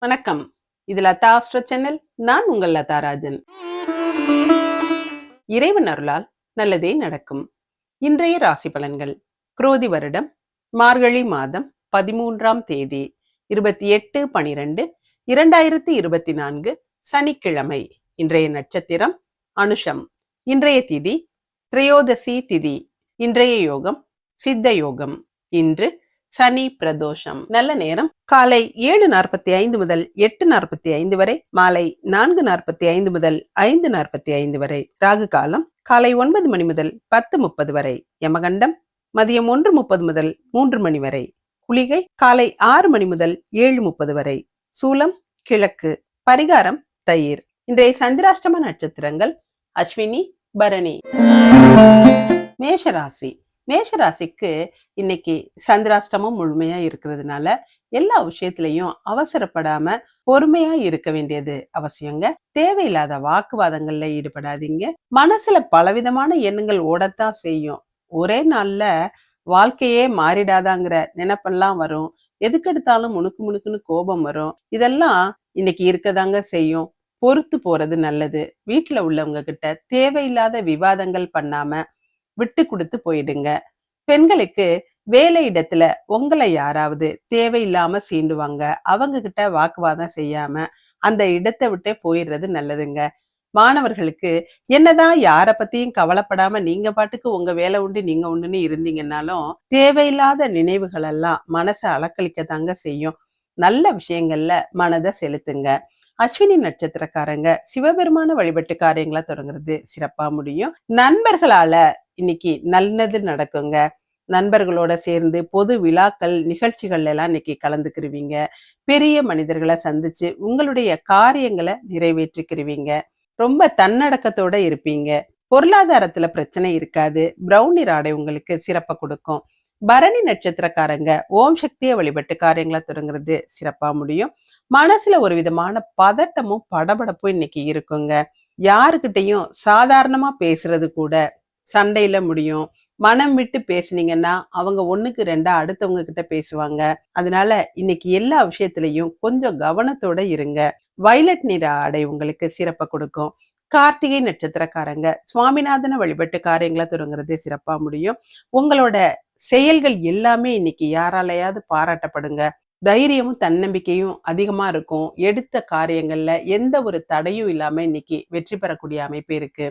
வணக்கம். இது Latha astro channel. நான் உங்கள் லதா ராஜன். இறைவன் அருளால் நல்லதே நடக்கும். இன்றைய ராசி பலன்கள். குரோதி வருடம் மார்கழி மாதம் பதிமூன்றாம் தேதி இருபத்தி எட்டு பனிரெண்டு இரண்டாயிரத்தி இருபத்தி நான்கு சனிக்கிழமை. இன்றைய நட்சத்திரம் அனுஷம். இன்றைய திதி திரையோதசி திதி. இன்றைய யோகம் சித்த யோகம். இன்று சனி பிரதோஷம். நல்ல நேரம். காலை ஏழு நாற்பத்தி ஐந்து முதல் எட்டு நாற்பத்தி ஐந்து வரை மாலை நான்கு நாற்பத்தி ஐந்து முதல் ஐந்து நாற்பத்தி ஐந்து வரை. ராகு காலம் காலை ஒன்பது மணி முதல் பத்து முப்பது வரை. யமகண்டம் மதியம் ஒன்று முப்பது முதல் மூன்று மணி வரை. குளிகை காலை ஆறு மணி முதல் ஏழு முப்பது வரை. சூலம் கிழக்கு. பரிகாரம் தயிர். இன்றைய சந்திராஷ்டம நட்சத்திரங்கள் அஸ்வினி பரணி. மேஷராசி. மேஷராசிக்கு இன்னைக்கு சந்திராஷ்டமம் முழுமையா இருக்கிறதுனால எல்லா விஷயத்திலையும் அவசரப்படாம பொறுமையா இருக்க வேண்டியது அவசியங்க. தேவையில்லாத வாக்குவாதங்கள்ல ஈடுபடாதீங்க. மனசுல பலவிதமான எண்ணங்கள் ஓடத்தான் செய்யும். ஒரே நாள்ல வாழ்க்கையே மாறிடாதாங்கிற நினைப்பெல்லாம் வரும். எதுக்கெடுத்தாலும் முணுக்கு முணுக்குன்னு கோபம் வரும். இதெல்லாம் இன்னைக்கு இருக்கதாங்க செய்யும். பொறுத்து போறது நல்லது. வீட்டுல உள்ளவங்க கிட்ட தேவையில்லாத விவாதங்கள் பண்ணாம விட்டு கொடுத்து போயிடுங்க. பெண்களுக்கு வேலை இடத்துல உங்களை யாராவது தேவையில்லாம சீண்டுவாங்க அவங்க கிட்ட வாக்குவாதம் செய்யாம அந்த இடத்தை விட்டே போயிடுறது நல்லதுங்க. மாணவர்களுக்கு என்னதான் யார பத்தியும் கவலைப்படாம நீங்க பாட்டுக்கு உங்க வேலை உண்டு நீங்க உண்டுன்னு இருந்தீங்கன்னாலும் தேவையில்லாத நினைவுகள் எல்லாம் மனசை அலக்களிக்க தாங்க செய்யும். நல்ல விஷயங்கள்ல மனதை செலுத்துங்க. அஸ்வினி நட்சத்திரக்காரங்க சிவபெருமான வழிபட்டு காரியங்களா தொடங்குறது சிறப்பா முடியும். நண்பர்களால இன்னைக்கு நல்லது நடக்குங்க. நண்பர்களோட சேர்ந்து பொது விழாக்கள் நிகழ்ச்சிகள் எல்லாம் இன்னைக்கு கலந்துக்கிருவீங்க. பெரிய மனிதர்களை சந்திச்சு உங்களுடைய காரியங்களை நிறைவேற்றிக்கிருவீங்க. ரொம்ப தன்னடக்கத்தோட இருப்பீங்க. பொருளாதாரத்துல பிரச்சனை இருக்காது. பிரௌனி ராடை உங்களுக்கு சிறப்பை கொடுக்கும். பரணி நட்சத்திரக்காரங்க ஓம் சக்தியை வழிபட்டு காரியங்களை தொடங்குறது சிறப்பா முடியும். மனசுல ஒரு விதமான பதட்டமும் படபடப்பும் இன்னைக்கு இருக்குங்க. யாருக்கிட்டையும் சாதாரணமா பேசுறது கூட சண்டையில முடியும். மனம் விட்டு பேசுனீங்கன்னா அவங்க ஒண்ணுக்கு ரெண்டா அடுத்தவங்க கிட்ட பேசுவாங்க. அதனால இன்னைக்கு எல்லா விஷயத்திலையும் கொஞ்சம் கவனத்தோட இருங்க. வைலட் நிற ஆடை உங்களுக்கு சிறப்பை கொடுக்கும். கார்த்திகை நட்சத்திரக்காரங்க சுவாமிநாதனை வழிபட்டு காரியங்களை தொடங்குறது சிறப்பா முடியும். உங்களோட செயல்கள் எல்லாமே இன்னைக்கு யாராலையாவது பாராட்டப்படுங்க. தைரியமும் தன்னம்பிக்கையும் அதிகமா இருக்கும். எடுத்த காரியங்கள்ல எந்த ஒரு தடையும் இல்லாம இன்னைக்கு வெற்றி பெறக்கூடிய அமைப்பு இருக்கு.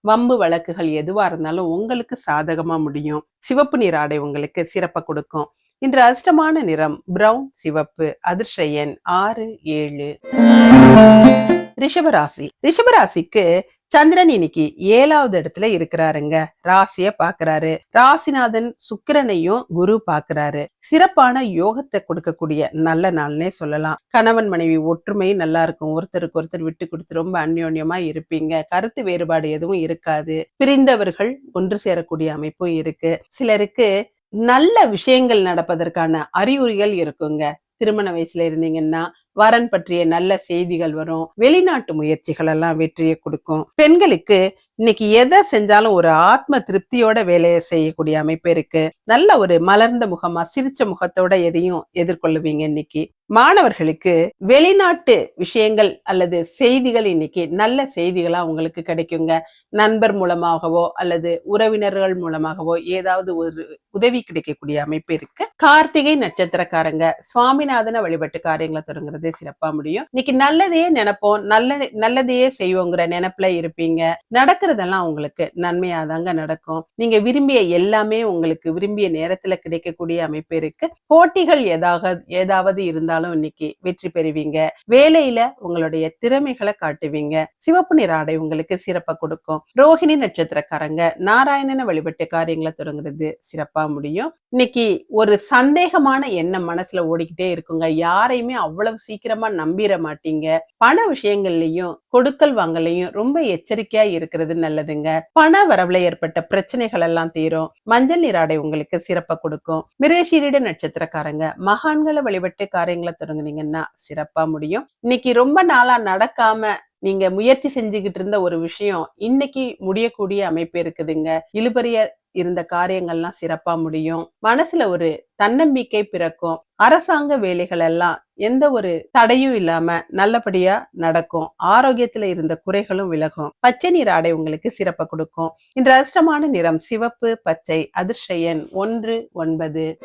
வம்பு வழக்குகள் எதுவா இருந்தாலும் உங்களுக்கு சாதகமா முடியும். சிவப்பு நிற ஆடை உங்களுக்கு சிறப்பை கொடுக்கும். இன்று அதிர்ஷ்டமான நிறம் பிரவுன் சிவப்பு அதிர்ஷ்ட எண் ஆறு ஏழு. ரிஷபராசி. ரிஷபராசிக்கு சந்திரன் இன்னைக்கு ஏழாவது இடத்துல இருக்கிறாருங்க. ராசிய பாக்குறாரு. ராசிநாதன் சுக்கிரனையும் குரு பாக்குறாரு. சிறப்பான யோகத்தை கொடுக்கக்கூடிய நல்ல நாள்னே சொல்லலாம். கணவன் மனைவி ஒற்றுமை நல்லா இருக்கும். ஒருத்தருக்கு ஒருத்தர் விட்டு கொடுத்து ரொம்ப அந்யோன்யமா இருப்பீங்க. கருத்து வேறுபாடு எதுவும் இருக்காது. பிரிந்தவர்கள் ஒன்று சேரக்கூடிய அமைப்பும் இருக்கு. சிலருக்கு நல்ல விஷயங்கள் நடப்பதற்கான அறிகுறிகள் இருக்குங்க. திருமண வயசுல இருந்தீங்கன்னா வரன் பற்றிய நல்ல செய்திகள் வரும். வெளிநாட்டு முயற்சிகள் எல்லாம் வெற்றியை கொடுக்கும். பெண்களுக்கு இன்னைக்கு எதை செஞ்சாலும் ஒரு ஆத்ம திருப்தியோட வேலையை செய்யக்கூடிய அமைப்பு இருக்கு. நல்ல ஒரு மலர்ந்த முகமா சிரிச்ச முகத்தோட எதையும் எதிர்கொள்ளுவீங்க இன்னைக்கு. மாணவர்களுக்கு வெளிநாட்டு விஷயங்கள் அல்லது செய்திகள் இன்னைக்கு நல்ல செய்திகளா உங்களுக்கு கிடைக்குங்க. நண்பர் மூலமாகவோ அல்லது உறவினர்கள் மூலமாகவோ ஏதாவது ஒரு உதவி கிடைக்கக்கூடிய அமைப்பு இருக்கு. கார்த்திகை நட்சத்திரக்காரங்க சுவாமிநாதன வழிபட்டு காரியங்களை தொடங்குறது சிறப்பா முடியும். இன்னைக்கு நல்லதையே நினைப்போம். நல்ல நல்லதையே செய்வோங்கிற நினைப்புல இருப்பீங்க. நடக்கிற நடக்கிறதெல்லாம் உங்களுக்கு நன்மையா தாங்க நடக்கும். நீங்க விரும்பிய எல்லாமே உங்களுக்கு விரும்பிய நேரத்துல கிடைக்கக்கூடிய அமைப்பு இருக்கு. போட்டிகள் ஏதாவது ஏதாவது இருந்தாலும் இன்னைக்கு வெற்றி பெறுவீங்க. வேலையில உங்களுடைய திறமைகளை காட்டுவீங்க. சிவப்பு நிற ஆடை உங்களுக்கு சிறப்பா கொடுக்கும். ரோஹிணி நட்சத்திரக்காரங்க நாராயணனை வழிபட்டு காரியங்களை தொடங்குறது சிறப்பா முடியும். இன்னைக்கு ஒரு சந்தேகமான எண்ணம் மனசுல ஓடிக்கிட்டே இருக்குங்க. யாரையுமே அவ்வளவு சீக்கிரமா நம்பிட மாட்டீங்க. பண விஷயங்கள்லயும் கொடுக்கல் வாங்கலையும் ரொம்ப எச்சரிக்கையா இருக்கிறது நல்லதுங்க. பண வரவுல ஏற்பட்ட பிரச்சனைகள் எல்லாம் தீரும். மஞ்சள் நீராடை உங்களுக்கு சிறப்பா கொடுக்கும். மிரேஷீரிட நட்சத்திரக்காரங்க மகான்களை வழிபட்டு காரியங்களை தொடங்குனீங்கன்னா சிறப்பா முடியும். இன்னைக்கு ரொம்ப நாளா நடக்காம நீங்க முயற்சி செஞ்சுக்கிட்டு இருந்த ஒரு விஷயம் இன்னைக்கு முடியக்கூடிய அமைப்பு இருக்குதுங்க. இழுபறிய இருந்த காரியங்கள்லாம் சிறப்பா முடியும். மனசுல ஒரு தன்னம்பிக்கை பிறக்கும். அரசாங்க வேலைகள் எல்லாம் எந்த ஒரு தடையும் இல்லாம நல்லபடியா நடக்கும். ஆரோக்கியத்துல இருந்த குறைகளும் விலகும். பச்சை நீர் ஆடை உங்களுக்கு சிறப்பை கொடுக்கும். இன்று அதிர்ஷ்டமான நிறம் சிவப்பு பச்சை அதிர்ஷயன் ஒன்று ஒன்பது.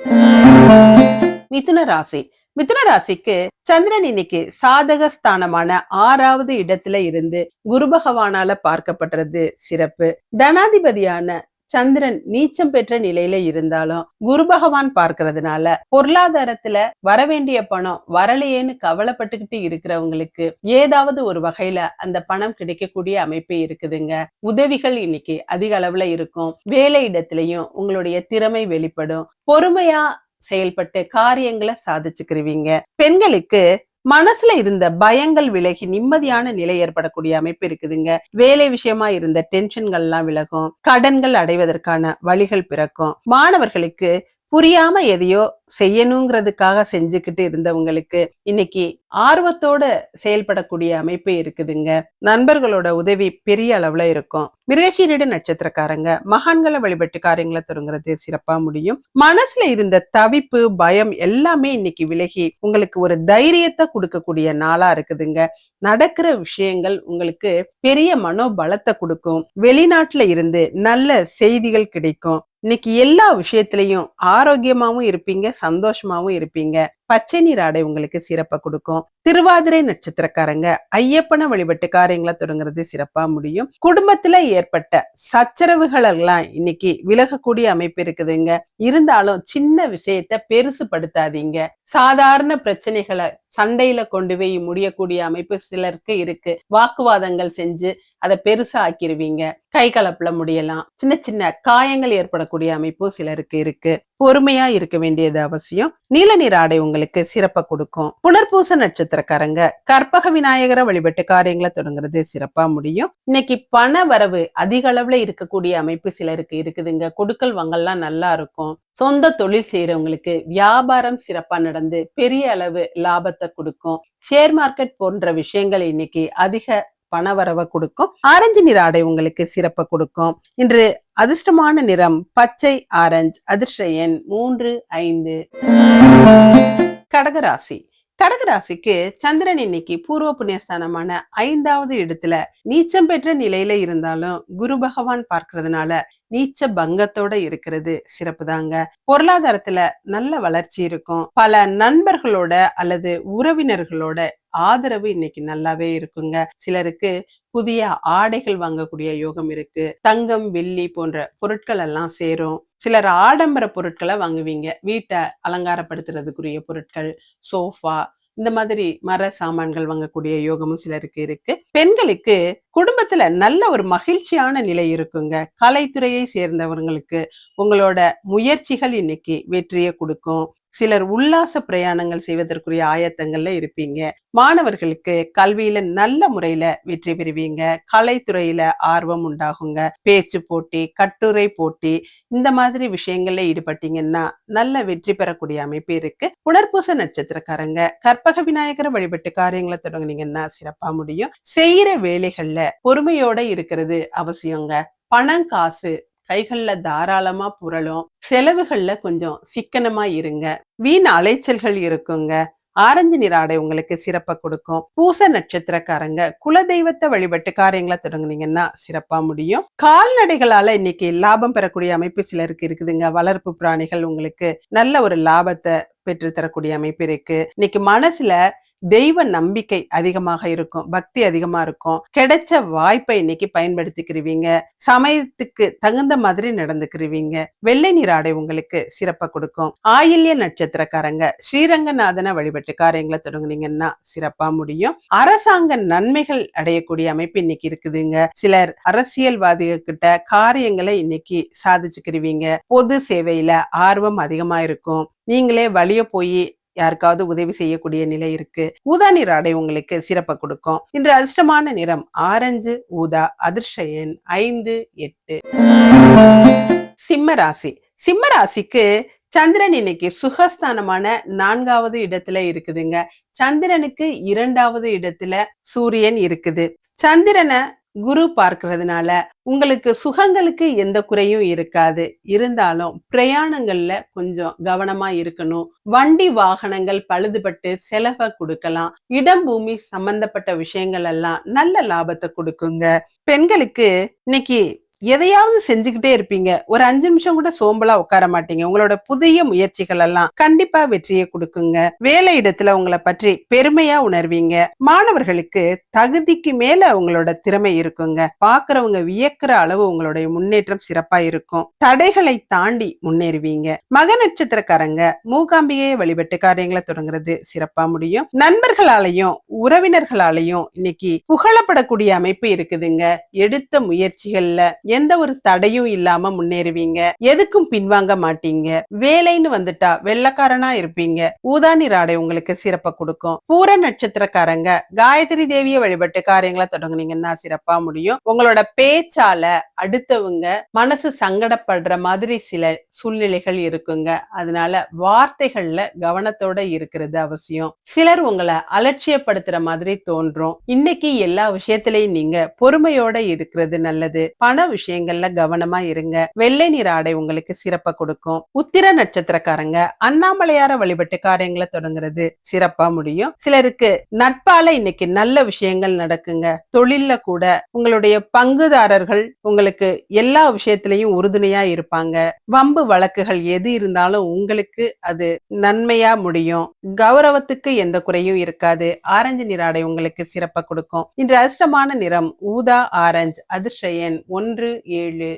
மிதுன ராசி. மிதுன ராசிக்கு சந்திரன் இன்னைக்கு சாதக ஸ்தானமான ஆறாவது இடத்துல இருந்து குரு பகவானால பார்க்கப்படுறது சிறப்பு. தனாதிபதியான சந்திரன் நீச்சம் பெற்ற நிலையில இருந்தாலும் குரு பகவான் பார்க்கறதுனால பொருளாதாரத்துல வரவேண்டிய பணம் வரலையேன்னு கவலைப்பட்டுக்கிட்டு இருக்கிறவங்களுக்கு ஏதாவது ஒரு வகையில அந்த பணம் கிடைக்கக்கூடிய அமைப்பு இருக்குதுங்க. உதவிகள் இன்னைக்கு அதிக அளவுல இருக்கும். வேலை இடத்துலயும் உங்களுடைய திறமை வெளிப்படும். பொறுமையா செயல்பட்டு காரியங்களை சாதிச்சுக்கிருவீங்க. பெண்களுக்கு மனசுல இருந்த பயங்கள் விலகி நிம்மதியான நிலை ஏற்படக்கூடிய அமைப்பு இருக்குதுங்க. வேலை விஷயமா இருந்த டென்ஷன்கள் எல்லாம் விலகும். கடன்கள் அடைவதற்கான வழிகள் பிறக்கும். மாணவர்களுக்கு புரியாம எதையோ செய்யணுங்கிறதுக்காக செஞ்சுக்கிட்டு இருந்தவங்களுக்கு இன்னைக்கு ஆர்வத்தோட செயல்படக்கூடிய அமைப்பு இருக்குதுங்க. நண்பர்களோட உதவி பெரிய அளவுல இருக்கும். மிருகசீரிட நட்சத்திரக்காரங்க மகான்களை வழிபட்டு காரியங்களை தொடங்குறது சிறப்பா முடியும். மனசுல இருந்த தவிப்பு பயம் எல்லாமே இன்னைக்கு விலகி உங்களுக்கு ஒரு தைரியத்தை கொடுக்கக்கூடிய நாளா இருக்குதுங்க. நடக்கிற விஷயங்கள் உங்களுக்கு பெரிய மனோபலத்தை கொடுக்கும். வெளிநாட்டுல இருந்து நல்ல செய்திகள் கிடைக்கும். இன்னைக்கு எல்லா விஷயத்திலையும் ஆரோக்கியமாவும் இருப்பீங்க சந்தோஷமாவும் இருப்பீங்க. பச்சை நீர் ஆடை உங்களுக்கு சிறப்பை கொடுக்கும். திருவாதிரை நட்சத்திரக்காரங்க ஐயப்பனை வழிபட்டு காரியங்களை தொடங்குறது சிறப்பா முடியும். குடும்பத்துல ஏற்பட்ட சச்சரவுகள் எல்லாம் இன்னைக்கு விலகக்கூடிய அமைப்பு இருக்குதுங்க. இருந்தாலும் சின்ன விஷயத்த பெருசு படுத்தாதீங்க சாதாரண பிரச்சனைகளை சண்டையில கொண்டு போய் முடியக்கூடிய அமைப்பு சிலருக்கு இருக்கு. வாக்குவாதங்கள் செஞ்சு அதை பெருசா ஆக்கிருவீங்க. கை கலப்புல முடியலாம். சின்ன சின்ன காயங்கள் ஏற்படக்கூடிய அமைப்பு சிலருக்கு இருக்கு. பொறுமையா இருக்க வேண்டியது அவசியம். நீல நீர் ஆடை உங்களுக்கு சிறப்பை கொடுக்கும். புனர்பூச நட்சத்திரக்காரங்க கற்பக விநாயகரை வழிபட்டு காரியங்களை தொடங்குறது சிறப்பா முடியும். இன்னைக்கு பண வரவு அதிக அளவுல இருக்கக்கூடிய அமைப்பு சிலருக்கு இருக்குதுங்க. கொடுக்கல் வாங்கல்லாம் நல்லா இருக்கும். சொந்த தொழில் செய்யறவங்களுக்கு வியாபாரம் சிறப்பா நடந்து பெரிய அளவு லாபத்தை கொடுக்கும். ஷேர் மார்க்கெட் போன்ற விஷயங்கள் இன்னைக்கு அதிக பணவரவை கொடுக்கும். ஆரஞ்சு நிற ஆடை உங்களுக்கு சிறப்பை கொடுக்கும். இன்று அதிர்ஷ்டமான நிறம் பச்சை ஆரஞ்சு அதிர்ஷ்ட எண் மூன்று ஐந்து. கடகராசி. கடகராசிக்கு சந்திரன் இன்னைக்கு பூர்வ புண்ணியஸ்தானமான ஐந்தாவது இடத்துல நீச்சம் பெற்ற நிலையில இருந்தாலும் குரு பகவான் பார்க்கறதுனால நீச்ச பங்கத்தோட இருக்கிறது சிறப்பு தாங்க பொருளாதாரத்துல நல்ல வளர்ச்சி இருக்கும். பல நண்பர்களோட அல்லது உறவினர்களோட ஆதரவு இன்னைக்கு நல்லாவே இருக்குங்க. சிலருக்கு புதிய ஆடைகள் வாங்கக்கூடிய யோகம் இருக்கு. தங்கம் வெள்ளி போன்ற பொருட்கள் எல்லாம் சேரும். சிலர் ஆடம்பர பொருட்களை வாங்குவீங்க. வீட்டை அலங்காரப்படுத்துறதுக்குரிய பொருட்கள் சோஃபா இந்த மாதிரி மர சாமான்கள் வாங்கக்கூடிய யோகமும் சிலருக்கு இருக்கு. பெண்களுக்கு குடும்பத்துல நல்ல ஒரு மகிழ்ச்சியான நிலை இருக்குங்க. கலைத்துறையை சேர்ந்தவங்களுக்கு உங்களோட முயற்சிகள் இன்னைக்கு வெற்றியை கொடுக்கும். சிலர் உல்லாச பிரயாணங்கள் செய்வதற்குரிய ஆயத்தங்கள்ல இருப்பீங்க. மாணவர்களுக்கு கல்வியில நல்ல முறையில வெற்றி பெறுவீங்க. கலைத்துறையில ஆர்வம் உண்டாகுங்க. பேச்சு போட்டி கட்டுரை போட்டி இந்த மாதிரி விஷயங்கள்ல ஈடுபட்டீங்கன்னா நல்ல வெற்றி பெறக்கூடிய அமைப்பு இருக்கு. புனர்பூச நட்சத்திரக்காரங்க கற்பக விநாயகரை வழிபட்டு காரியங்களை தொடங்குனீங்கன்னா சிறப்பா முடியும். செய்யற வேலைகள்ல பொறுமையோட இருக்கிறது அவசியங்க. பணம் காசு கைகள்ல தாராளமா புரளும். செலவுகள்ல கொஞ்சம் சிக்கனமா இருங்க. வீண் அலைச்சல்கள் இருக்குங்க. ஆரஞ்சு நிற ஆடை உங்களுக்கு சிறப்பை கொடுக்கும். பூச நட்சத்திரக்காரங்க குலதெய்வத்தை வழிபட்டு காரியங்களை தொடங்குனீங்கன்னா சிறப்பா முடியும். கால்நடைகளால இன்னைக்கு லாபம் பெறக்கூடிய அமைப்பு சிலருக்கு இருக்குதுங்க. வளர்ப்பு பிராணிகள் உங்களுக்கு நல்ல ஒரு லாபத்தை பெற்று தரக்கூடிய அமைப்பு இருக்கு. இன்னைக்கு மனசுல தெய்வ நம்பிக்கை அதிகமாக இருக்கும் பக்தி அதிகமா இருக்கும். கிடைச்ச வாய்ப்பை இன்னைக்கு பயன்படுத்திக்கிருவீங்க. சமயத்துக்கு தகுந்த மாதிரி நடந்துக்கிருவீங்க. வெள்ளை நீர் ஆடை உங்களுக்கு சிறப்பை கொடுக்கும். ஆயில்ய நட்சத்திரக்காரங்க ஸ்ரீரங்கநாதனை வழிபட்டு காரியங்களை தொடங்குனீங்கன்னா சிறப்பா முடியும். அரசாங்க நன்மைகள் அடையக்கூடிய அமைப்பு இன்னைக்கு இருக்குதுங்க. சிலர் அரசியல்வாதிகள் கிட்ட காரியங்களை இன்னைக்கு சாதிச்சுக்கிருவீங்க. பொது சேவையில ஆர்வம் அதிகமா இருக்கும். நீங்களே வழிய போய் யாருக்காவது உதவி செய்யக்கூடிய நிலை இருக்கு. ஊதா நிற ஆடை உங்களுக்கு சிறப்பை கொடுக்கும். இன்று அதிர்ஷ்டமான நிறம் ஆரஞ்சு ஊதா அதிர்ஷ்ட எண் ஐந்து எட்டு. சிம்ம ராசி. சிம்ம ராசிக்கு சந்திரன் இன்னைக்கு சுகஸ்தானமான நான்காவது இடத்துல இருக்குதுங்க. சந்திரனுக்கு இரண்டாவது இடத்துல சூரியன் இருக்குது. சந்திரனை குரு பார்க்கறதுனால உங்களுக்கு சுகங்களுக்கு எந்த குறையும் இருக்காது. இருந்தாலும் பிரயாணங்கள்ல கொஞ்சம் கவனமா இருக்கணும். வண்டி வாகனங்கள் பழுதுபட்டு செலவை கொடுக்கலாம். இடம் பூமி சம்பந்தப்பட்ட விஷயங்கள் எல்லாம் நல்ல லாபத்தை கொடுக்குங்க. பெண்களுக்கு இன்னைக்கு எதையாவது செஞ்சுக்கிட்டே இருப்பீங்க. ஒரு அஞ்சு நிமிஷம் கூட சோம்பலா உட்கார மாட்டீங்க. உங்களோட புதிய முயற்சிகள் எல்லாம் கண்டிப்பா வெற்றியை கொடுக்குங்க. வேலை இடத்துல உங்களை பற்றி பெருமையா உணர்வீங்க. மாணவர்களுக்கு தகுதிக்கு மேல உங்களோட திறமை இருக்குங்க. பாக்குறவங்க வியக்கிற அளவு உங்களுடைய முன்னேற்றம் சிறப்பா இருக்கும். தடைகளை தாண்டி முன்னேறுவீங்க. மக நட்சத்திரக்காரங்க மூகாம்பிகையை வழிபட்டு காரியங்களை தொடங்குறது சிறப்பா முடியும். நண்பர்களாலையும் உறவினர்களாலையும் இன்னைக்கு புகழப்படக்கூடிய அமைப்பு இருக்குதுங்க. எடுத்த முயற்சிகள்ல எந்த ஒரு தடையும் இல்லாம முன்னேறுவீங்க? எதுக்கும் பின்வாங்க மாட்டீங்க? வேலைன்னு வந்துட்டா வெள்ளக்காரனா இருப்பீங்க. ஊதானி ராடை உங்களுக்கு சிறப்பை கொடுக்கும். பூர நட்சத்திரக்காரங்க காயத்ரி தேவியை வழிபட்டு காரியங்களை தொடங்குனீங்கன்னா சிறப்பா முடியும். உங்களோட பேச்சால அடுத்தவங்க மனசு சங்கடப்படுற மாதிரி சில சூழ்நிலைகள் இருக்குங்க. அதனால வார்த்தைகள்ல கவனத்தோட இருக்கிறது அவசியம். சிலர் உங்களை அலட்சியப்படுத்துற மாதிரி தோன்றும். இன்னைக்கு எல்லா விஷயத்திலையும் நீங்க பொறுமையோட இருக்கிறது நல்லது. பண விஷயங்கள்ல கவனமா இருங்க. வெள்ளை நிற ஆடை உங்களுக்கு சிறப்ப கொடுக்கும். உத்திர நட்சத்திரக்காரங்க அண்ணாமலையார வழிபட்டு காரியங்களை தொடங்குறது சிறப்பா முடியும். சிலருக்கு நட்பால இன்னைக்கு நல்ல விஷயங்கள் நடக்குங்க. தொழில்ல கூட உங்களுடைய பங்குதாரர்கள் உங்களுக்கு எல்லா விஷயத்திலையும் உறுதுணையா இருப்பாங்க. வம்பு வழக்குகள் எது இருந்தாலும் உங்களுக்கு அது நன்மையா முடியும். கௌரவத்துக்கு எந்த குறையும் இருக்காது. ஆரஞ்சு நிற ஆடை உங்களுக்கு சிறப்ப கொடுக்கும். இன்று அதிர்ஷ்டமான நிறம் ஊதா ஆரஞ்சு அதிர்ஷயன் ஒன்று ஒன்று ஏழு.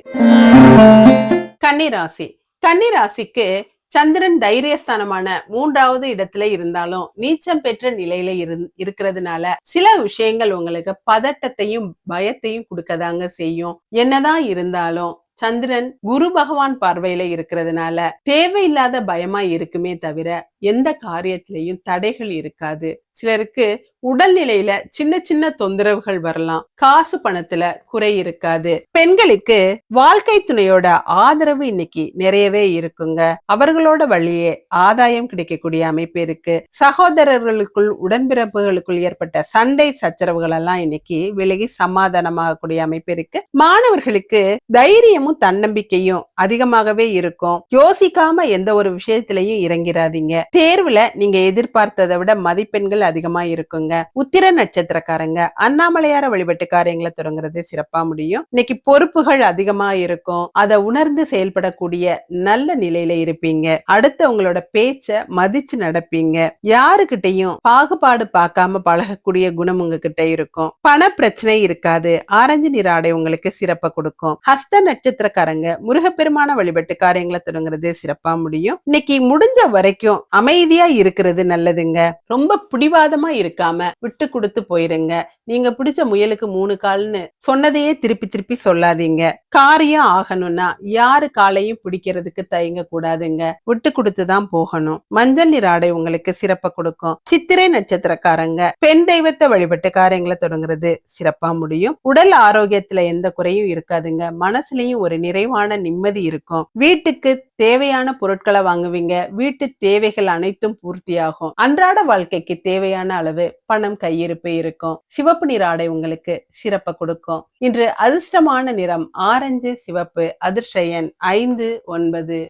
கன்னிராசி. கன்னிராசிக்கு சந்திரன் தைரியஸ்தானமான மூன்றாவது இடத்துல இருந்தாலும் நீச்சம் பெற்ற நிலையில இருந் இருக்கிறதுனால சில விஷயங்கள் உங்களுக்கு பதட்டத்தையும் பயத்தையும் கொடுக்கதாங்க செய்யும். என்னதான் இருந்தாலும் சந்திரன் குரு பகவான் பார்வையில இருக்கிறதுனால தேவையில்லாத பயமா இருக்குமே தவிர எந்த காரியத்திலையும் தடைகள் இருக்காது. சிலருக்கு உடல்நிலையில சின்ன சின்ன தொந்தரவுகள் வரலாம். காசு பணத்துல குறை இருக்காது. பெண்களுக்கு வாழ்க்கை துணையோட ஆதரவு இன்னைக்கு நிறையவே இருக்குங்க. அவர்களோட வழியே ஆதாயம் கிடைக்கக்கூடிய அமைப்பு இருக்கு. சகோதரர்களுக்குள் உடன்பிறப்புகளுக்குள் ஏற்பட்ட சண்டை சச்சரவுகள் எல்லாம் இன்னைக்கு விலகி சமாதானமாகக்கூடிய அமைப்பு இருக்கு. மாணவர்களுக்கு தைரியமும் தன்னம்பிக்கையும் அதிகமாகவே இருக்கும். யோசிக்காம எந்த ஒரு விஷயத்திலையும் இறங்கிறாதீங்க. தேர்வுல நீங்க எதிர்பார்த்ததை விட மதிப்பெண்கள் அதிகமா இருக்குங்க. உத்திர நட்சத்திரக்காரங்க அண்ணாமலையார வழிபட்டு காரியங்களை தொடங்குறது சிறப்பா முடியும். இன்னைக்கு பொறுப்புகள் அதிகமா இருக்கும். அதை உணர்ந்து செயல்படக்கூடிய நல்ல நிலையில இருப்பீங்க. அடுத்து உங்களோட பேச்ச மதிச்சு நடப்பீங்க. யாருக்கிட்டையும் பாகுபாடு பார்க்காம பழகக்கூடிய குணம் உங்ககிட்ட இருக்கும். பண பிரச்சனை இருக்காது. ஆரஞ்சு நிற ஆடை உங்களுக்கு சிறப்பை கொடுக்கும். ஹஸ்த நட்சத்திரக்காரங்க முருகப்பெருமான வழிபட்டு காரியங்களை தொடங்குறது சிறப்பா முடியும். இன்னைக்கு முடிஞ்ச வரைக்கும் அமைதியா இருக்கிறது நல்லதுங்க. ரொம்ப பிடிவாதமா இருக்காம விட்டு கொடுத்து போயிருங்க. நீங்க பிடிச்ச முயலுக்கு மூணு கால்னு சொன்னதையே திருப்பி திருப்பி சொல்லாதீங்க. காரியம் ஆகணும்னா யாரு காலையும் பிடிக்கிறதுக்கு தயங்க கூடாதுங்க. விட்டு கொடுத்துதான் போகணும். மஞ்சள் நீர் ஆடை உங்களுக்கு சிறப்பை கொடுக்கும். சித்திரை நட்சத்திரக்காரங்க பெண் தெய்வத்தை வழிபட்டு காரியங்களை தொடங்குறது சிறப்பா முடியும். உடல் ஆரோக்கியத்துல எந்த குறையும் இருக்காதுங்க. மனசுலயும் ஒரு நிறைவான நிம்மதி இருக்கும். வீட்டுக்கு தேவையான பொருட்களை வாங்குவீங்க. வீட்டு தேவைகள் அனைத்தும் பூர்த்தியாகும். அன்றாட வாழ்க்கைக்கு தேவையான அளவு பணம் கையிருப்பு இருக்கும். சிவப்பு நிற ஆடை உங்களுக்கு சிறப்பை கொடுக்கும். இன்று அதிர்ஷ்டமான நிறம் ஆரஞ்சு சிவப்பு அதிர்ஷயன் ஐந்து ஒன்பது.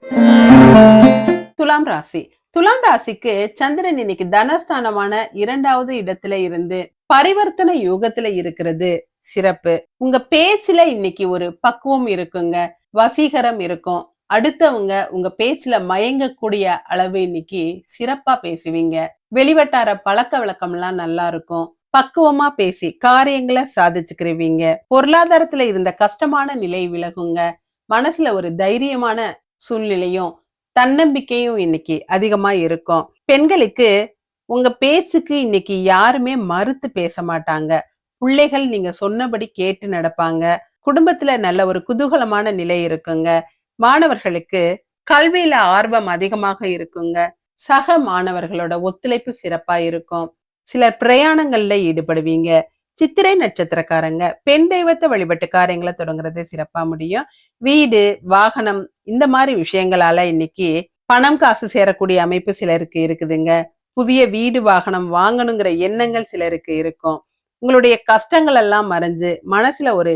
துலாம் ராசி. துலாம் ராசிக்கு சந்திரன் இன்னைக்கு தனஸ்தானமான இரண்டாவது இடத்துல இருந்து பரிவர்த்தனை யோகத்துல இருக்கிறது. சிறப்பு. உங்க பேச்சுல இன்னைக்கு ஒரு பக்குவம் இருக்குங்க. வசீகரம் இருக்கும். அடுத்தவங்க உங்க பேச்சுல மயங்கக்கூடிய அளவு இன்னைக்கு சிறப்பா பேசுவீங்க. வெளிவட்டார பழக்க வழக்கம் எல்லாம் நல்லா இருக்கும். பக்குவமா பேசி காரியங்களை சாதிச்சுக்கிறவீங்க பொருளாதாரத்துல இருந்த கஷ்டமான நிலை விலகுங்க. மனசுல ஒரு தைரியமான சூழ்நிலையும் தன்னம்பிக்கையும் இன்னைக்கு அதிகமா இருக்கும். பெண்களுக்கு உங்க பேச்சுக்கு இன்னைக்கு யாருமே மறுத்து பேச மாட்டாங்க. பிள்ளைகள் நீங்க சொன்னபடி கேட்டு நடப்பாங்க. குடும்பத்துல நல்ல ஒரு குதூகலமான நிலை இருக்குங்க. மாணவர்களுக்கு கல்வியில ஆர்வம் அதிகமாக இருக்குங்க. சக மாணவர்களோட ஒத்துழைப்பு சிறப்பா இருக்கும். சிலர் பிரயாணங்கள்ல ஈடுபடுவீங்க. சித்திரை நட்சத்திரக்காரங்க பெண் தெய்வத்தை வழிபட்டு காரியங்களை தொடங்குறது சிறப்பா முடியும். வீடு வாகனம் இந்த மாதிரி விஷயங்களால இன்னைக்கு பணம் காசு சேரக்கூடிய அமைப்பு சிலருக்கு இருக்குதுங்க. புதிய வீடு வாகனம் வாங்கணுங்கிற எண்ணங்கள் சிலருக்கு இருக்கும். உங்களுடைய கஷ்டங்கள் எல்லாம் மறைஞ்சு மனசுல ஒரு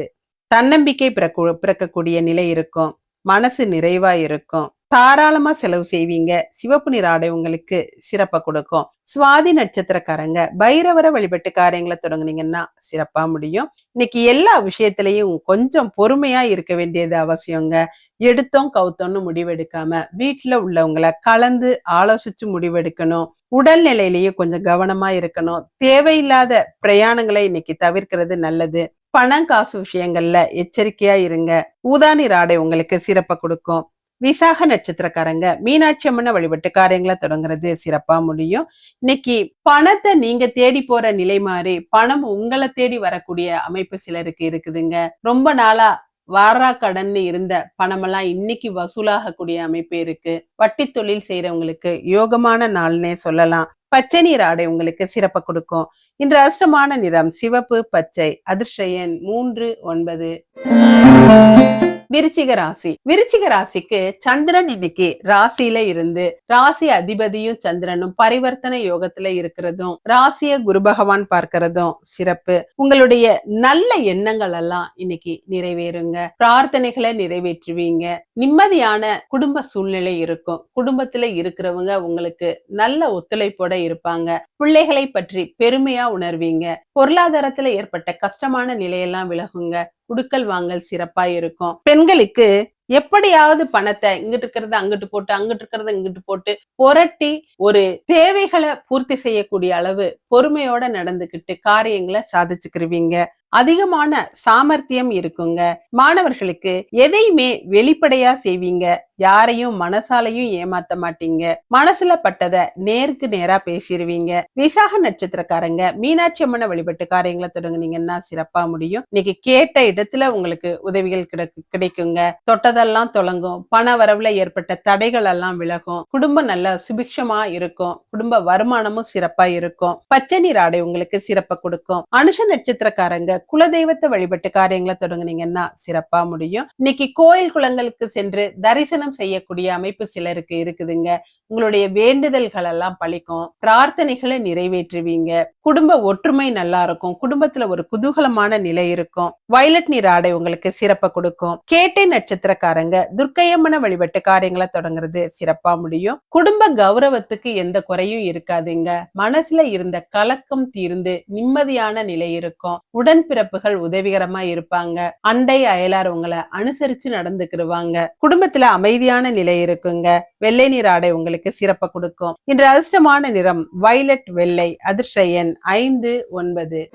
தன்னம்பிக்கை பிறக்கு பிறக்கக்கூடிய நிலை இருக்கும். மனசு நிறைவா இருக்கும். தாராளமா செலவு செய்வீங்க. சிவப்பு நிற ஆடை உங்களுக்கு சிறப்பை கொடுக்கும். சுவாதி நட்சத்திரக்காரங்க பைரவர வழிபட்டு காரியங்களை தொடங்குனீங்கன்னா சிறப்பா முடியும். இன்னைக்கு எல்லா விஷயத்திலையும் கொஞ்சம் பொறுமையா இருக்க வேண்டியது அவசியங்க. எடுத்தோம் கவுத்தோம்னு முடிவெடுக்காம வீட்டுல உள்ளவங்களை கலந்து ஆலோசிச்சு முடிவெடுக்கணும். உடல்நிலையிலயும் கொஞ்சம் கவனமா இருக்கணும். தேவையில்லாத பிரயாணங்களை இன்னைக்கு தவிர்க்கிறது நல்லது. பணம் காசு விஷயங்கள்ல எச்சரிக்கையா இருங்க. ஊதானி ராடை உங்களுக்கு சிறப்பை கொடுக்கும். விசாக நட்சத்திரக்காரங்க மீனாட்சி அம்மனை வழிபட்டு காரியங்களை தொடங்குறது சிறப்பா முடியும். இன்னைக்கு பணத்தை நீங்க தேடி போற நிலை மாறி பணம் உங்களை தேடி வரக்கூடிய அமைப்பு சிலருக்கு இருக்குதுங்க. ரொம்ப நாளா வாரா கடன் இருந்த பணமெல்லாம் இன்னைக்கு வசூலாகக்கூடிய அமைப்பு இருக்கு. வட்டி தொழில் செய்யறவங்களுக்கு யோகமான நாள்னே சொல்லலாம். பச்சை நீர் ஆடை உங்களுக்கு சிறப்பை கொடுக்கும். இன்று அஷ்டமான நிறம் சிவப்பு பச்சை அதிர்ஷ்ட எண் மூன்று ஒன்பது. விருச்சிக ராசி. விருச்சிக ராசிக்கு சந்திரன் இன்னைக்கு ராசியில இருந்து ராசி அதிபதியும் சந்திரனும் பரிவர்த்தனை யோகத்துல இருக்கிறதும் ராசிய குரு பகவான் பார்க்கிறதும் சிறப்பு. உங்களுடைய நல்ல எண்ணங்கள் எல்லாம் இன்னைக்கு நிறைவேறுங்க. பிரார்த்தனைகளை நிறைவேற்றுவீங்க. நிம்மதியான குடும்ப சூழ்நிலை இருக்கும். குடும்பத்துல இருக்கிறவங்க உங்களுக்கு நல்ல ஒத்துழைப்போட இருப்பாங்க. பிள்ளைகளை பற்றி பெருமையா உணர்வீங்க. பொருளாதாரத்துல ஏற்பட்ட கஷ்டமான நிலையெல்லாம் விலகுங்க. குடுக்கல் வாங்கல் சிறப்பா இருக்கும். பெண்களுக்கு எப்படியாவது பணத்தை இங்கிட்டு இருக்கிறத அங்கிட்டு போட்டு அங்கிட்டு இருக்கிறத இங்கிட்டு போட்டு புரட்டி ஒரு தேவைகளை பூர்த்தி செய்யக்கூடிய அளவு பொறுமையோட நடந்துகிட்டு காரியங்களை சாதிச்சுக்கிருவீங்க. அதிகமான சாமர்த்தியம் இருக்குங்க. மாணவர்களுக்கு எதையுமே வெளிப்படையா செய்வீங்க. யாரையும் மனசாலையும் ஏமாத்த மாட்டீங்க. மனசுல பட்டத நேருக்கு நேரா பேசிடுவீங்க விசாக நட்சத்திரக்காரங்க மீனாட்சி அம்மனை வழிபட்டு காரியங்களை தொடங்குனீங்கன்னா சிறப்பா முடியும். இன்னைக்கு கேட்ட இடத்துல உங்களுக்கு உதவிகள் கிடைக்குங்க. தொட்டதெல்லாம் தொடங்கும் பண வரவுல ஏற்பட்ட தடைகள் எல்லாம் விலகும். குடும்பம் நல்ல சுபிக்ஷமா இருக்கும். குடும்ப வருமானமும் சிறப்பா இருக்கும். பச்சை நீர் ஆடை உங்களுக்கு சிறப்பை கொடுக்கும். அனுஷ நட்சத்திரக்காரங்க குலதெய்வத்தை வழிபட்டு காரியங்களை தொடங்குனீங்கன்னா சிறப்பா முடியும். இன்னைக்கு கோயில் குளங்களுக்கு சென்று தரிசனம் செய்யக்கூடிய அமைப்பு சிலருக்கு இருக்குதுங்க. உங்களுடைய வேண்டுதல்கள் எல்லாம் பழிக்கும். பிரார்த்தனைகளை நிறைவேற்றுவீங்க. குடும்ப ஒற்றுமை நல்லா இருக்கும். குடும்பத்துல ஒரு குதூகலமான நிலை இருக்கும். வயலட் நீர் ஆடை உங்களுக்கு சிறப்ப கொடுக்கும். கேட்டை நட்சத்திரக்காரங்க துர்க்கையம்மன வழிபட்டு காரியங்களை தொடங்குறது சிறப்பா முடியும். குடும்ப கௌரவத்துக்கு எந்த குறையும் இருக்காதுங்க. மனசுல இருந்த கலக்கம் தீர்ந்து நிம்மதியான நிலை இருக்கும். உடன்பிறப்புகள் உதவிகரமா இருப்பாங்க. அண்டை அயலார் உங்களை அனுசரிச்சு நடந்துக்கிடுவாங்க குடும்பத்துல அமைதியான நிலை இருக்குங்க. வெள்ளை நீர் ஆடை உங்களுக்கு சிறப்பை கொடுக்கும். இன்று அதிர்ஷ்டமான நிறம் வைலட் வெள்ளை அதிர்ஷ்ட எண் ஐந்து ஒன்பது.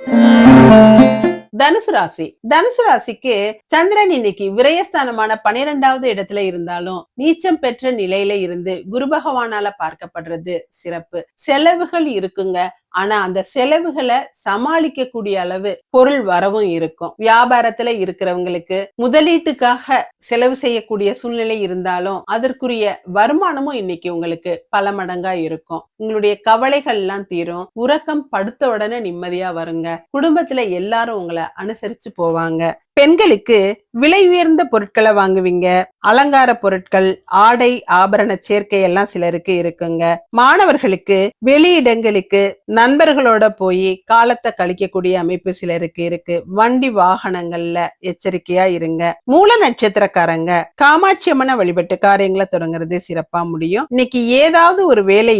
தனுசு ராசி. தனுசு ராசிக்கு சந்திரன் இன்னைக்கு விரயஸ்தானமான பனிரெண்டாவது இடத்துல இருந்தாலும் நீச்சம் பெற்ற நிலையில இருந்து குரு பகவானால பார்க்கப்படுறது சிறப்பு. செலவுகள் இருக்குங்க. ஆனா அந்த செலவுகளை சமாளிக்க கூடிய அளவு பொருள் வரவும் இருக்கும். வியாபாரத்துல இருக்கிறவங்களுக்கு முதலீட்டுக்காக செலவு செய்யக்கூடிய சூழ்நிலை இருந்தாலும் அதற்குரிய வருமானமும் இன்னைக்கு உங்களுக்கு பல மடங்கா இருக்கும். உங்களுடைய கவலைகள் எல்லாம் தீரும். உறக்கம் படுத்த உடனே நிம்மதியா வருங்க. குடும்பத்துல எல்லாரும் உங்களை அனுசரிச்சு போவாங்க. பெண்களுக்கு விலை உயர்ந்த பொருட்களை வாங்குவீங்க. அலங்கார பொருட்கள் ஆடை ஆபரண சேர்க்கை எல்லாம் சிலருக்கு இருக்குங்க. மாணவர்களுக்கு வெளியிடங்களுக்கு நண்பர்களோட போய் காலத்தை கழிக்கக்கூடிய அமைப்பு சிலருக்கு இருக்கு. வண்டி வாகனங்கள்ல எச்சரிக்கையா இருங்க. மூல நட்சத்திரக்காரங்க காமாட்சி அம்மனை வழிபட்டு காரியங்களை தொடங்குறது சிறப்பா முடியும். இன்னைக்கு ஏதாவது ஒரு வேலை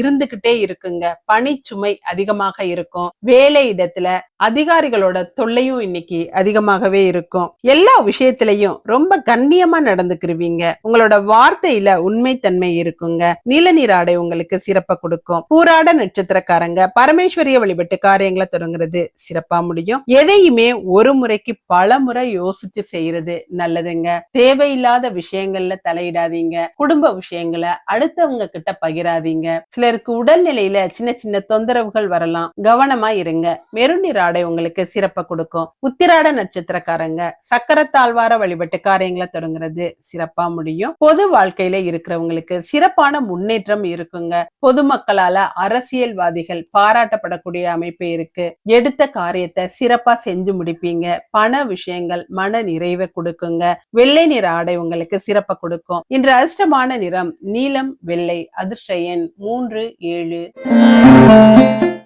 இருந்துகிட்டே இருக்குங்க. பணிச்சுமை அதிகமாக இருக்கும். வேலை இடத்துல அதிகாரிகளோட தொல்லையும் இன்னைக்கு அதிகமாகவே இருக்கும். எல்லா விஷயத்திலையும் ரொம்ப கண்ணியமா நடந்துக்கிருவீங்க. உங்களோட வார்த்தையில உண்மைத்தன்மை இருக்குங்க. நீலநீர் ஆடை உங்களுக்கு சிறப்ப கொடுக்கும். பூராட நட்சத்திரக்காரங்க பரமேஸ்வரிய வழிபட்டு காரியங்களை தொடங்குறது சிறப்பா முடியும். எதையுமே ஒரு முறைக்கு பல முறை யோசிச்சு செய்யறது நல்லதுங்க. தேவையில்லாத விஷயங்கள்ல தலையிடாதீங்க. குடும்ப விஷயங்களை அடுத்தவங்க கிட்ட பகிராதீங்க. சிலருக்கு உடல்நிலையில சின்ன சின்ன தொந்தரவுகள் வரலாம். கவனமா இருங்க. மெருநீர் ஆடை உங்களுக்கு சிறப்ப கொடுக்கும். உத்திராட நட்சத்திரக்காரங்க நட்சத்திரக்காரங்க சக்கரத்தாழ்வார வழிபட்டு காரியங்களை தொடங்குறது சிறப்பா முடியும். பொது வாழ்க்கையில இருக்கிறவங்களுக்கு சிறப்பான முன்னேற்றம் இருக்குங்க. பொதுமக்களால அரசியல்வாதிகள் பாராட்டப்படக்கூடிய அமைப்பு இருக்கு. எடுத்த காரியத்தை சிறப்பா செஞ்சு முடிப்பீங்க. பண விஷயங்கள் மன நிறைவை கொடுக்குங்க. வெள்ளை நிற ஆடை உங்களுக்கு சிறப்பை கொடுக்கும். இன்று அதிர்ஷ்டமான நிறம் நீலம் வெள்ளை அதிர்ஷ்ட எண் மூன்று ஏழு.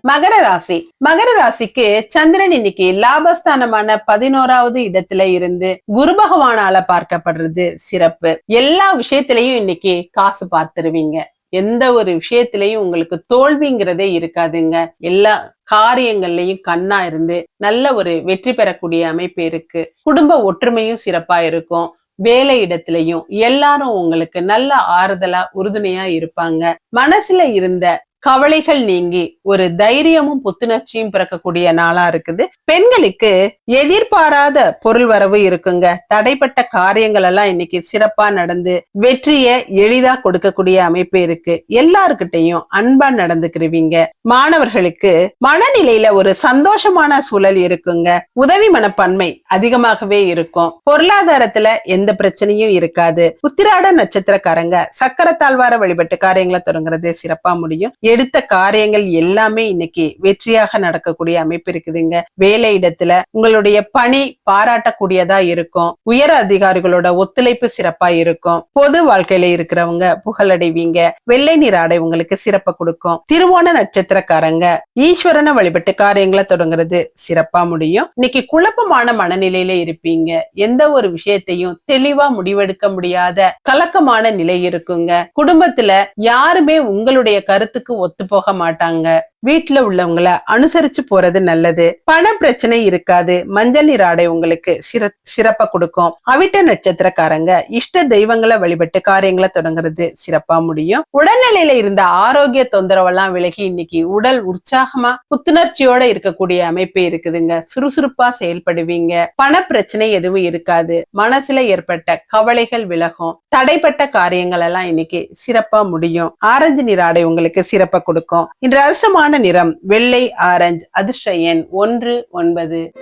மகர ராசி. மகர ராசிக்கு சந்திரன் இன்னைக்கு லாபஸ்தானமான பதினோராவது இடத்துல இருந்து குரு பகவானால பார்க்கப்படுறது சிறப்பு. எல்லா விஷயத்திலையும் இன்னைக்கு காசு பார்த்துருவீங்க. எந்த ஒரு விஷயத்திலையும் உங்களுக்கு தோல்விங்கிறதே இருக்காதுங்க. எல்லா காரியங்கள்லயும் கண்ணா இருந்து நல்ல ஒரு வெற்றி பெறக்கூடிய அமைப்பு இருக்கு. குடும்ப ஒற்றுமையும் சிறப்பா இருக்கும். வேலை இடத்திலையும் எல்லாரும் உங்களுக்கு நல்ல ஆறுதலா உறுதுணையா இருப்பாங்க. மனசுல இருந்த கவலைகள் நீங்கி ஒரு தைரியமும் புத்துணர்ச்சியும் பிறக்கக்கூடிய நாளா இருக்குது. பெண்களுக்கு எதிர்பாராத பொருள் வரவு இருக்குங்க. தடைப்பட்ட காரியங்கள் எல்லாம் இன்னைக்கு சிறப்பா நடந்து வெற்றிய எளிதா கொடுக்கக்கூடிய அமைப்பு இருக்கு. எல்லாருக்கிட்டையும் அன்பா நடந்துக்கிருவீங்க. மாணவர்களுக்கு மனநிலையில ஒரு சந்தோஷமான சூழல் இருக்குங்க. உதவி மனப்பான்மை அதிகமாகவே இருக்கும். பொருளாதாரத்துல எந்த பிரச்சனையும் இருக்காது. உத்திராட நட்சத்திரக்காரங்க சக்கர தாழ்வார வழிபட்டு காரியங்களை தொடங்குறது சிறப்பா முடியும். எடுத்த காரியங்கள் எல்லாமே இன்னைக்கு வெற்றியாக நடக்கக்கூடிய அமைப்பு இருக்குதுங்க. வேலை இடத்துல உங்களுடைய பணி பாராட்டக்கூடியதா இருக்கும். உயர் அதிகாரிகளோட ஒத்துழைப்பு சிறப்பா இருக்கும். பொது வாழ்க்கையில இருக்கிறவங்க புகழடைவீங்க. வெள்ளை நீர் ஆடை உங்களுக்கு சிறப்ப கொடுக்கும். திருவோண நட்சத்திரக்காரங்க ஈஸ்வரனை வழிபட்டு காரியங்களை தொடங்குறது சிறப்பா முடியும். இன்னைக்கு குழப்பமான மனநிலையில இருப்பீங்க. எந்த ஒரு விஷயத்தையும் தெளிவா முடிவெடுக்க முடியாத கலக்கமான நிலை இருக்குங்க. குடும்பத்துல யாருமே உங்களுடைய கருத்துக்கு ஒத்து போக மாட்டாங்க. வீட்டுல உள்ளவங்கள அனுசரிச்சு போறது நல்லது. பண பிரச்சனை இருக்காது. மஞ்சள் நீர் ஆடை உங்களுக்கு சிற சிறப்பா கொடுக்கும். அவிட்ட நட்சத்திரக்காரங்க இஷ்ட தெய்வங்களை வழிபட்டு காரியங்களை தொடங்குறது சிறப்பா முடியும். உடல்நிலையில இருந்த ஆரோக்கிய தொந்தரவெல்லாம் விலகி இன்னைக்கு உடல் உற்சாகமா புத்துணர்ச்சியோட இருக்கக்கூடிய அமைப்பு இருக்குதுங்க. சுறுசுறுப்பா செயல்படுவீங்க. பண பிரச்சனை எதுவும் இருக்காது. மனசுல ஏற்பட்ட கவலைகள் விலகும். தடைப்பட்ட காரியங்கள் எல்லாம் இன்னைக்கு சிறப்பா முடியும். ஆரஞ்சு நீர் ஆடை உங்களுக்கு சிறப்பா கொடுக்கும். இன்று அதிர்ஷ்டமான நிறம் வெள்ளை ஆரஞ்சு அதிர்ஷ்ட எண் ஒன்று ஒன்பது.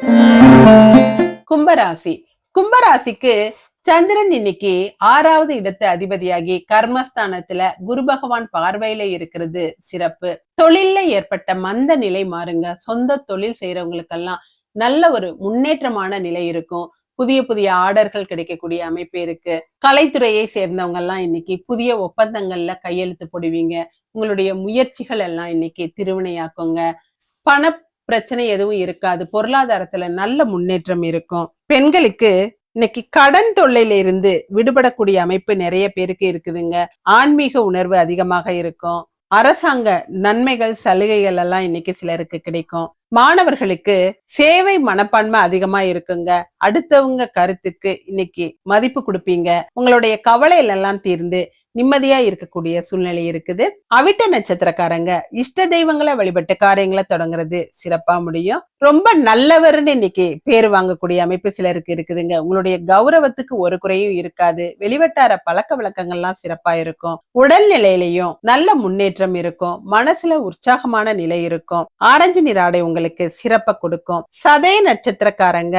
கும்பராசி. கும்பராசிக்கு சந்திரன் இன்னைக்கு ஆறாவது இடத்து அதிபதியாகி கர்மஸ்தானத்துல குரு பகவான் பார்வையில இருக்கிறது சிறப்பு. தொழில்ல ஏற்பட்ட மந்த நிலை மாறுங்க. சொந்த தொழில் செய்யறவங்களுக்கெல்லாம் நல்ல ஒரு முன்னேற்றமான நிலை இருக்கும். புதிய புதிய ஆர்டர்கள் கிடைக்கக்கூடிய அமைப்பு இருக்கு. கலைத்துறையை சேர்ந்தவங்க எல்லாம் இன்னைக்கு புதிய ஒப்பந்தங்கள்ல கையெழுத்து போடுவீங்க. உங்களுடைய முயற்சிகள் எல்லாம் இன்னைக்கு திருவினையாக்குங்க. பண பிரச்சனை எதுவும் இருக்காது. பொருளாதாரத்துல நல்ல முன்னேற்றம் இருக்கும். பெண்களுக்கு இன்னைக்கு கடன் தொல்லையில இருந்து விடுபடக்கூடிய அமைப்பு நிறைய பேருக்கு இருக்குதுங்க. ஆன்மீக உணர்வு அதிகமாக இருக்கும். அரசாங்க நன்மைகள் சலுகைகள் எல்லாம் இன்னைக்கு சிலருக்கு கிடைக்கும். மாணவர்களுக்கு சேவை மனப்பான்மை அதிகமா இருக்குங்க. அடுத்தவங்க கருத்துக்கு இன்னைக்கு மதிப்பு கொடுப்பீங்க. உங்களுடைய கவலையில எல்லாம் தீர்ந்து நிம்மதியா இருக்கக்கூடிய சூழ்நிலை இருக்குது. அவிட்ட நட்சத்திரக்காரங்க இஷ்ட தெய்வங்களை வழிபட்டு காரியங்களை தொடங்குறது சிறப்பா முடியும். ரொம்ப நல்லவர்னு இன்னைக்கு பேர் வாங்கக்கூடிய அமைப்பு சிலருக்கு இருக்குதுங்க. உங்களுடைய கௌரவத்துக்கு ஒரு குறையும் இருக்காது. வெளிவட்டார பழக்க வழக்கங்கள்லாம் சிறப்பா இருக்கும். உடல்நிலையிலையும் நல்ல முன்னேற்றம் இருக்கும். மனசுல உற்சாகமான நிலை இருக்கும். ஆரஞ்சு நிறாடை உங்களுக்கு சிறப்பை கொடுக்கும். சதய நட்சத்திரக்காரங்க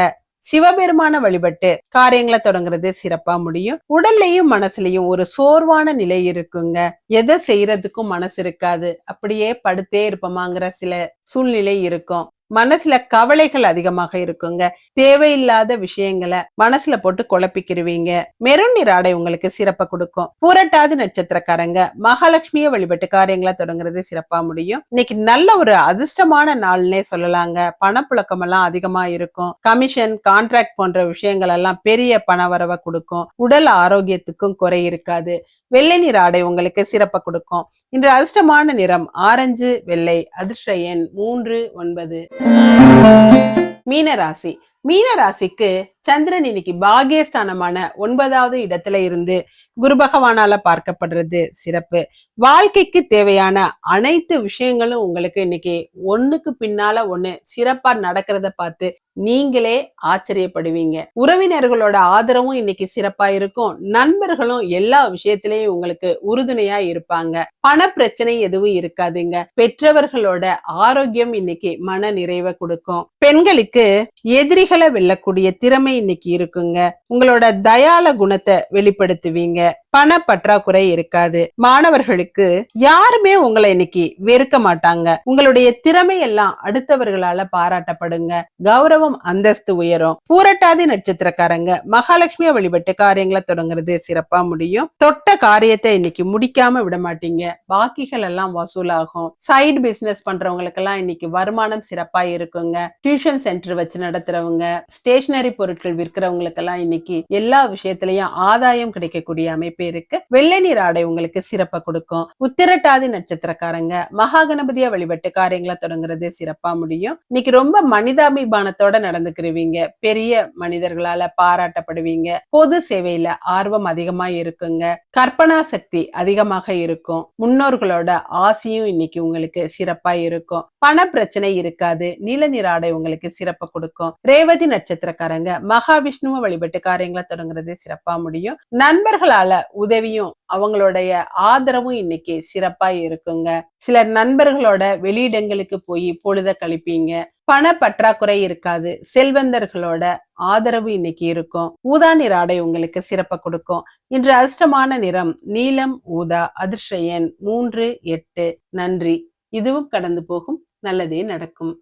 சிவபெருமான வழிபட்டு காரியங்களை தொடங்குறது சிறப்பா முடியும். உடல்லையும் மனசுலயும் ஒரு சோர்வான நிலை இருக்குங்க. எதை செய்யறதுக்கும் மனசு இருக்காது. அப்படியே படுத்தே இருப்போமாங்கிற சில சூழ்நிலை இருக்கும். மனசுல கவலைகள் அதிகமாக இருக்குங்க. தேவையில்லாத விஷயங்களை மனசுல போட்டு குழப்பிக்கிருவீங்க. மெருன் நிற ஆடை உங்களுக்கு சிறப்பை கொடுக்கும். பூரட்டாதி நட்சத்திரக்காரங்க மகாலட்சுமிய வழிபட்டு காரியங்களை தொடங்குறது சிறப்பா முடியும். இன்னைக்கு நல்ல ஒரு அதிர்ஷ்டமான நாள்னே சொல்லலாங்க. பணப்புழக்கம் எல்லாம் அதிகமா இருக்கும். கமிஷன் கான்ட்ராக்ட் போன்ற விஷயங்கள் எல்லாம் பெரிய பண வரவை கொடுக்கும். உடல் ஆரோக்கியத்துக்கும் குறை இருக்காது. வெள்ளை நிற ஆடை உங்களுக்கு சிறப்பை கொடுக்கும். இன்று அதிர்ஷ்டமான நிறம் ஆரஞ்சு வெள்ளை அதிர்ஷ்ட எண் மூன்று ஒன்பது. மீனராசி. மீனராசிக்கு சந்திரன் இன்னைக்கு பாகியஸ்தானமான ஒன்பதாவது இடத்துல இருந்து குரு பகவானால பார்க்கப்படுறது சிறப்பு. வாழ்க்கைக்கு தேவையான அனைத்து விஷயங்களும் உங்களுக்கு இன்னைக்கு ஒண்ணுக்கு பின்னால ஒண்ணு சிறப்பா நடக்கிறத பார்த்து நீங்களே ஆச்சரியப்படுவீங்க. உறவினர்களோட ஆதரவும் இன்னைக்கு சிறப்பா இருக்கும். நண்பர்களும் எல்லா விஷயத்திலயும் உங்களுக்கு உறுதுணையா இருப்பாங்க. பண பிரச்சனை எதுவும் இருக்காதுங்க. பெற்றவர்களோட ஆரோக்கியம் இன்னைக்கு மன நிறைவை கொடுக்கும். பெண்களுக்கு எதிரிகளை வெல்லக்கூடிய திறமை இன்னைக்கு இருக்குங்க. உங்களோட தயால குணத்தை வெளிப்படுத்துவீங்க. பண பற்றாக்குறை இருக்காது. மாணவர்களுக்கு யாருமே உங்களை இன்னைக்கு வெறுக்க மாட்டாங்க. உங்களுடைய திறமை எல்லாம் அடுத்தவர்களால பாராட்டப்படுங்க. கௌரவம் அந்தஸ்து உயரும். பூரட்டாதி நட்சத்திரக்காரங்க மகாலட்சுமிய வழிபட்டு காரியங்களை தொடங்குறது சிறப்பா முடியும். தொட்ட காரியத்தை இன்னைக்கு முடிக்காம விட மாட்டீங்க. பாக்கிகள் எல்லாம் வசூலாகும். சைடு பிசினஸ் பண்றவங்களுக்கு எல்லாம் இன்னைக்கு வருமானம் சிறப்பா இருக்குங்க. டியூஷன் சென்டர் வச்சு நடத்துறவங்க ஸ்டேஷனரி பொருட்கள் விற்கிறவங்களுக்கெல்லாம் இன்னைக்கு எல்லா விஷயத்திலையும் ஆதாயம் கிடைக்கக்கூடிய அமைப்பு பேருக்கு வெள்ளை நீர் ஆடை உங்களுக்கு சிறப்பை கொடுக்கும். உத்திரட்டாதி நட்சத்திரக்காரங்க மகா கணபதியா வழிபட்டு காரியங்களை தொடங்குறது சிறப்பா முடியும். இன்னைக்கு ரொம்ப மனிதாபிமானத்தோட நடந்துக்கிருவீங்க. பெரிய மனிதர்களால பாராட்டப்படுவீங்க. பொது சேவையில ஆர்வம் அதிகமா இருக்குங்க. கற்பனா சக்தி அதிகமாக இருக்கும். முன்னோர்களோட ஆசையும் இன்னைக்கு உங்களுக்கு சிறப்பா இருக்கும். பண பிரச்சனை இருக்காது. நீல நீர் ஆடை உங்களுக்கு சிறப்பை கொடுக்கும். ரேவதி நட்சத்திரக்காரங்க மகாவிஷ்ணுவை வழிபட்டு காரியங்களை தொடங்குறது சிறப்பா முடியும். நண்பர்களால உதவியும் அவங்களுடைய ஆதரவும் இன்னைக்கு சிறப்பா இருக்குங்க. சிலர் நண்பர்களோட வெளியிடங்களுக்கு போய் பொழுத கழிப்பீங்க. பண பற்றாக்குறை இருக்காது. செல்வந்தர்களோட ஆதரவு இன்னைக்கு இருக்கும். ஊதா நிற ஆடை உங்களுக்கு சிறப்ப கொடுக்கும். இன்று அதிர்ஷ்டமான நிறம் நீலம் ஊதா அதிர்ஷயன் மூன்று எட்டு. நன்றி. இதுவும் கடந்து போகும். நல்லதே நடக்கும்.